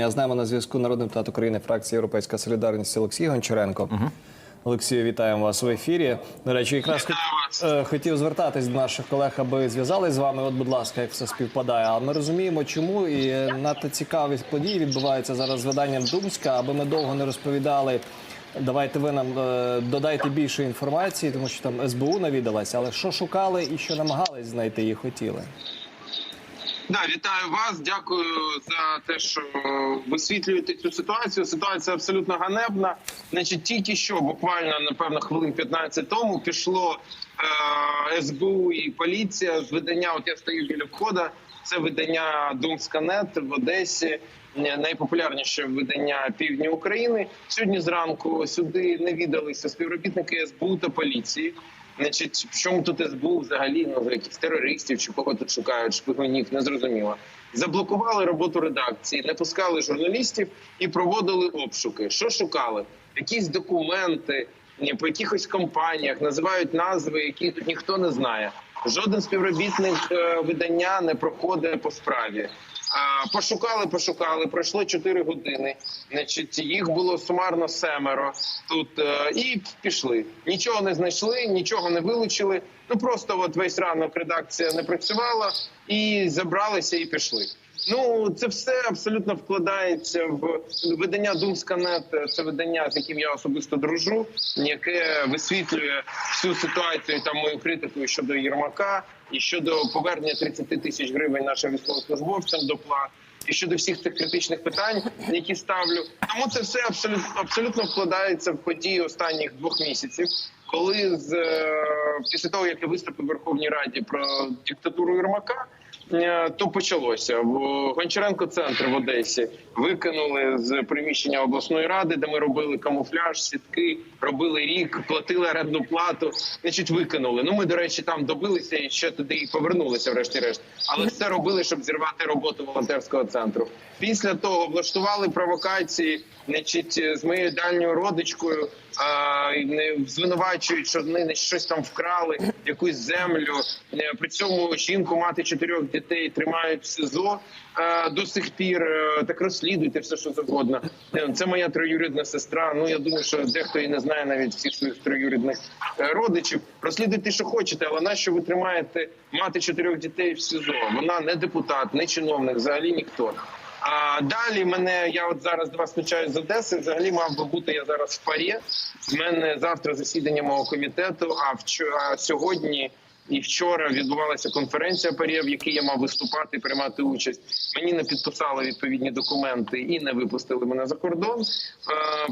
Я з нами на зв'язку народний депутат України фракції Європейська Солідарність Олексій Гончаренко. Олексію, вітаємо вас в ефірі. До речі, якраз хот- е, хотів звертатись до наших колег, аби зв'язались з вами. От, будь ласка, як все співпадає. А ми розуміємо, чому і надто цікаві події відбуваються зараз з виданням Думська, аби ми довго не розповідали. Давайте ви нам е, додайте більше інформації, тому що там СБУ навідалася. Але що шукали і що намагались знайти і хотіли. Да, вітаю вас. Дякую за те, що висвітлюєте цю ситуацію. Ситуація абсолютно ганебна. Значить, тільки що буквально напевно хвилин 15 тому пішло е, СБУ і поліція з видання. От я стою біля входа. Це видання Думська.нет в Одесі. е, Найпопулярніше видання півдня України. Сьогодні зранку сюди навідалися співробітники СБУ та поліції. Значить, в чому тут СБУ взагалі ну якихось терористів чи кого тут шукають шпигунів, не зрозуміло. Заблокували роботу редакції, не пускали журналістів і проводили обшуки. Що шукали? Якісь документи по якихось компаніях називають назви, які тут ніхто не знає. Жоден співробітник е, видання не проходить по справі. Пошукали, пошукали. Пройшло 4 години. Значить, їх було сумарно семеро тут е, і пішли. Нічого не знайшли, нічого не вилучили. Ну просто от весь ранок редакція не працювала і забралися і пішли. Ну це все абсолютно вкладається в видання Думська.нет. Це видання, з яким я особисто дружу, яке висвітлює всю ситуацію там мою критику щодо Єрмака і щодо повернення 30 тисяч гривень нашим військовослужбовцям до плат. І щодо всіх цих критичних питань, які ставлю, тому це все абсолютно абсолютно вкладається в події останніх двох місяців, коли з е, після того як я виступив в Верховній Раді про диктатуру Єрмака, то почалося в Гончаренко центр в Одесі. Викинули з приміщення обласної ради, де ми робили камуфляж, сітки, робили рік, платили орендну плату. Значить, викинули. Ну ми до речі там добилися і ще туди і повернулися, врешті-решт. Але все робили, щоб зірвати роботу волонтерського центру. Після того влаштували провокації, значить, з моєю дальньою родичкою. Не звинувачують, що вони щось там вкрали, якусь землю. Е, При цьому жінку мати чотирьох дітей тримають в СИЗО е, до сих пір. Е, Так розслідуйте все, що завгодно. Це моя троюрідна сестра. Ну я думаю, що дехто і не знає навіть всіх своїх троюрідних родичів. Розслідуйте, що хочете, але нащо ви тримаєте мати чотирьох дітей в СИЗО? Вона не депутат, не чиновник, взагалі ніхто. А далі мене я от зараз до вас включаю з Одеси. Взагалі мав би бути я зараз в парі. В мене завтра засідання мого комітету. А вчора сьогодні і вчора відбувалася конференція парі, в якій я мав виступати, приймати участь. Мені не підписали відповідні документи і не випустили мене за кордон.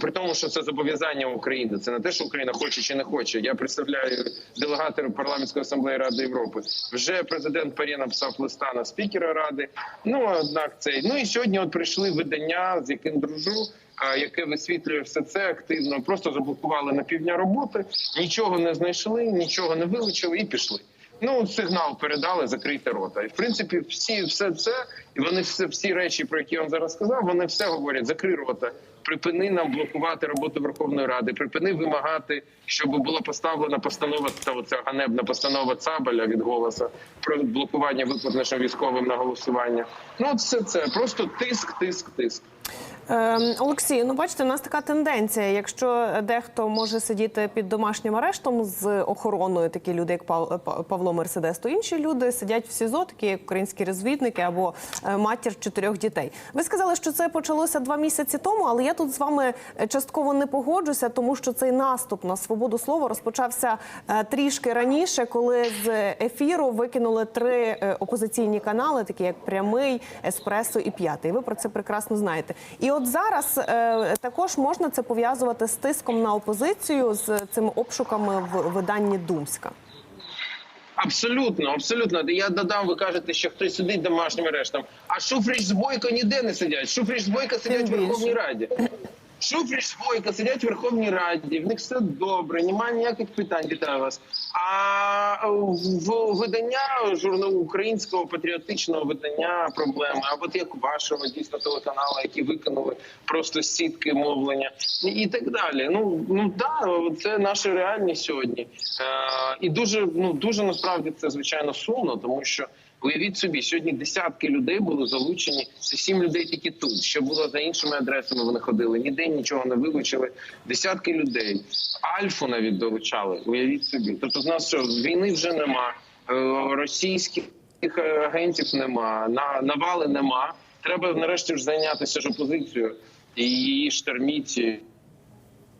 При тому, що це зобов'язання України. Це не те, що Україна хоче чи не хоче. Я представляю делегатора парламентської асамблеї Ради Європи. Вже президент Парі написав листа на спікера ради. Ну однак цей ну і сьогодні от прийшли видання, з яким дружу. Яке висвітлює все це активно, просто заблокували на півдня роботи, нічого не знайшли, нічого не вилучили і пішли. Ну сигнал передали, закрийте рота. І в принципі, всі все це і вони все всі речі, про які я вам зараз сказав, вони все говорять: закрий рота, припини нам блокувати роботу Верховної Ради, припини вимагати, щоб була поставлена постанова та оця ганебна постанова Цабаля від голоса про блокування виплат нашим військовим на голосування. Ну все це просто тиск, тиск, тиск. Ем, Олексій, ну бачите, у нас така тенденція. Якщо дехто може сидіти під домашнім арештом з охороною, такі люди, як Пав- Павло Мерседес, то інші люди сидять в СІЗО, такі як українські розвідники або е, матір чотирьох дітей. Ви сказали, що це почалося два місяці тому, але я тут з вами частково не погоджуся, тому що цей наступ на свободу слова розпочався е, трішки раніше, коли з ефіру викинули три е, опозиційні канали, такі як прямий, еспресо і п'ятий. Ви про це прекрасно знаєте. І от зараз е, також можна це пов'язувати з тиском на опозицію з цими обшуками в виданні Думська. Абсолютно, абсолютно. Я додам, ви кажете, що хтось сидить домашнім арештом. А Шуфрич з Бойко ніде не сидять. Шуфрич з Бойко сидять в. Верховній Раді. Шуфрич з Бойко сидять в Верховній Раді. В них все добре, немає ніяких питань. Вітаю вас. А в видання журналу українського патріотичного видання проблеми. А от як вашого дійсно телеканалу, які викинули просто сітки мовлення і так далі. Ну ну да, це наша реальність сьогодні. Е, і дуже ну дуже насправді це звичайно сумно, тому що Уявіть собі, сьогодні десятки людей були залучені. Це сім людей тільки тут. Що було за іншими адресами? Вони ходили. Ніде нічого не вилучили. Десятки людей. Альфу навіть долучали. Уявіть собі. Тобто, з нас що війни вже нема, е, російських агентів нема, на навали нема. Треба нарешті ж зайнятися ж опозицією і її шторміть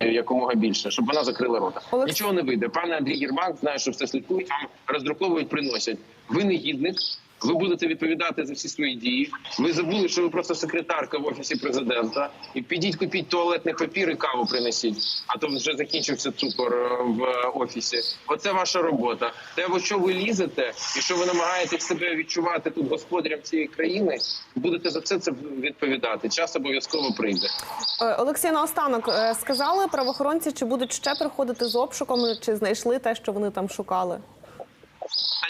якомога більше, щоб вона закрила рота. Олекс- Нічого не вийде. Пане Андрій Єрмак знає, що все слідкують, вам роздруковують, приносять. Ви негідник. Ви будете відповідати за всі свої дії. Ви забули, що ви просто секретарка в офісі президента. І підіть купіть туалетний папір і каву принесіть. А то вже закінчився цукор е, в офісі. Оце ваша робота. Те, в що ви лізете, і що ви намагаєтесь себе відчувати тут господарем цієї країни, будете за все це відповідати. Час обов'язково прийде. Е, Олексій, наостанок е, сказали правоохоронці, чи будуть ще приходити з обшуком, чи знайшли те, що вони там шукали.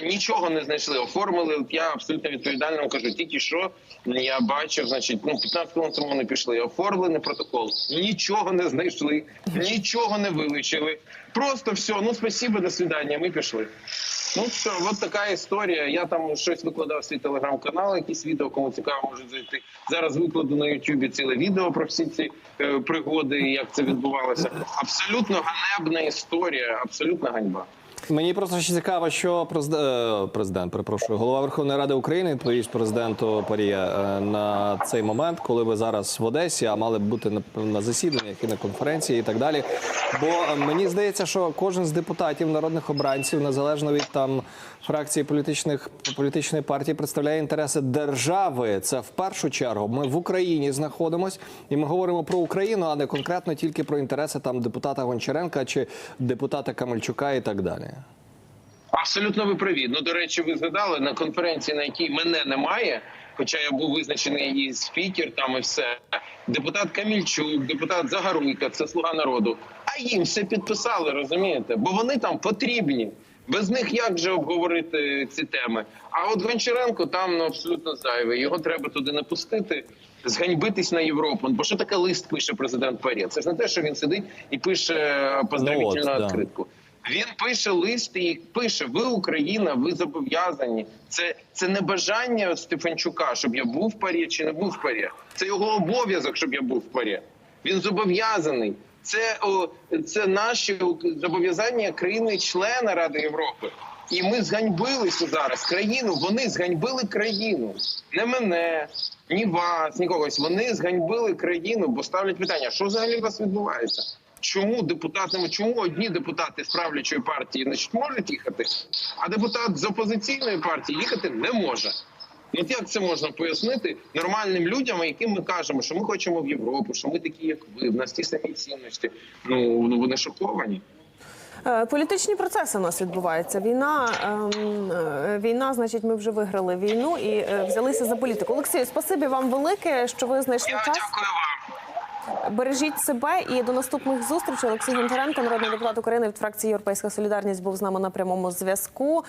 Нічого не знайшли, оформили. Я абсолютно відповідально кажу. Тільки що я бачив, значить, ну 15 хвилин тому вони пішли. Оформлений протокол. Нічого не знайшли, нічого не вилучили. Просто все. Ну спасибо, до свидання. Ми пішли. Ну все, от така історія. Я там щось викладав в свій телеграм-канал, якісь відео, кому цікаво, можуть зайти. Зараз викладу на Ютубі ціле відео про всі ці е, пригоди, як це відбувалося. Абсолютно ганебна історія, абсолютна ганьба. Мені просто ще цікаво, що президент, президент, перепрошую, голова Верховної Ради України відповість президенту Парія е, на цей момент, коли ви зараз в Одесі, а мали б бути на, на засіданнях і на конференції, і так далі. Бо е, мені здається, що кожен з депутатів, народних обранців, незалежно від там фракції політичних політичної партії, представляє інтереси держави. Це в першу чергу. Ми в Україні знаходимось, і ми говоримо про Україну, а не конкретно тільки про інтереси там депутата Гончаренка чи депутата Камельчука і так далі. Абсолютно ви праві. Ну до речі, ви згадали на конференції, на якій мене немає. Хоча я був визначений і спікер, там і все. Депутат Камільчук, депутат Загаруйка, це слуга народу. А їм все підписали, розумієте? Бо вони там потрібні. Без них як же обговорити ці теми? А от Гончаренко там ну, абсолютно зайвий. Його треба туди не пустити, зганьбитись на Європу. Бо що таке лист пише президент Парі? Це ж не те, що він сидить і пише е, поздравительну Ну от, да. відкритку. Він пише лист і пише: Ви Україна, ви зобов'язані. Це це не бажання Стефанчука, щоб я був в парі чи не був в парі. Це його обов'язок, щоб я був в парі. Він зобов'язаний. Це о, це наші зобов'язання країни-члена Ради Європи. І ми зганьбилися зараз країну. Вони зганьбили країну, не мене, ні вас, ні когось. Вони зганьбили країну, бо ставлять питання: що взагалі у вас відбувається? Чому депутатами, чому одні депутати з правлячої партії значить, можуть їхати, а депутат з опозиційної партії їхати не може? Ну от як це можна пояснити нормальним людям, яким ми кажемо, що ми хочемо в Європу, що ми такі, як ви, в нас ті самі цінності. Ну, ну вони шоковані. Е, Політичні процеси у нас відбуваються. Війна, ем, е, війна, значить, ми вже виграли війну і е, взялися за політику. Олексію, спасибі вам велике, що ви знайшли Я час. дякую вам. Бережіть себе і до наступних зустрічей. Олексій Гончаренко, народний депутат України від фракції Європейська Солідарність, був з нами на прямому зв'язку.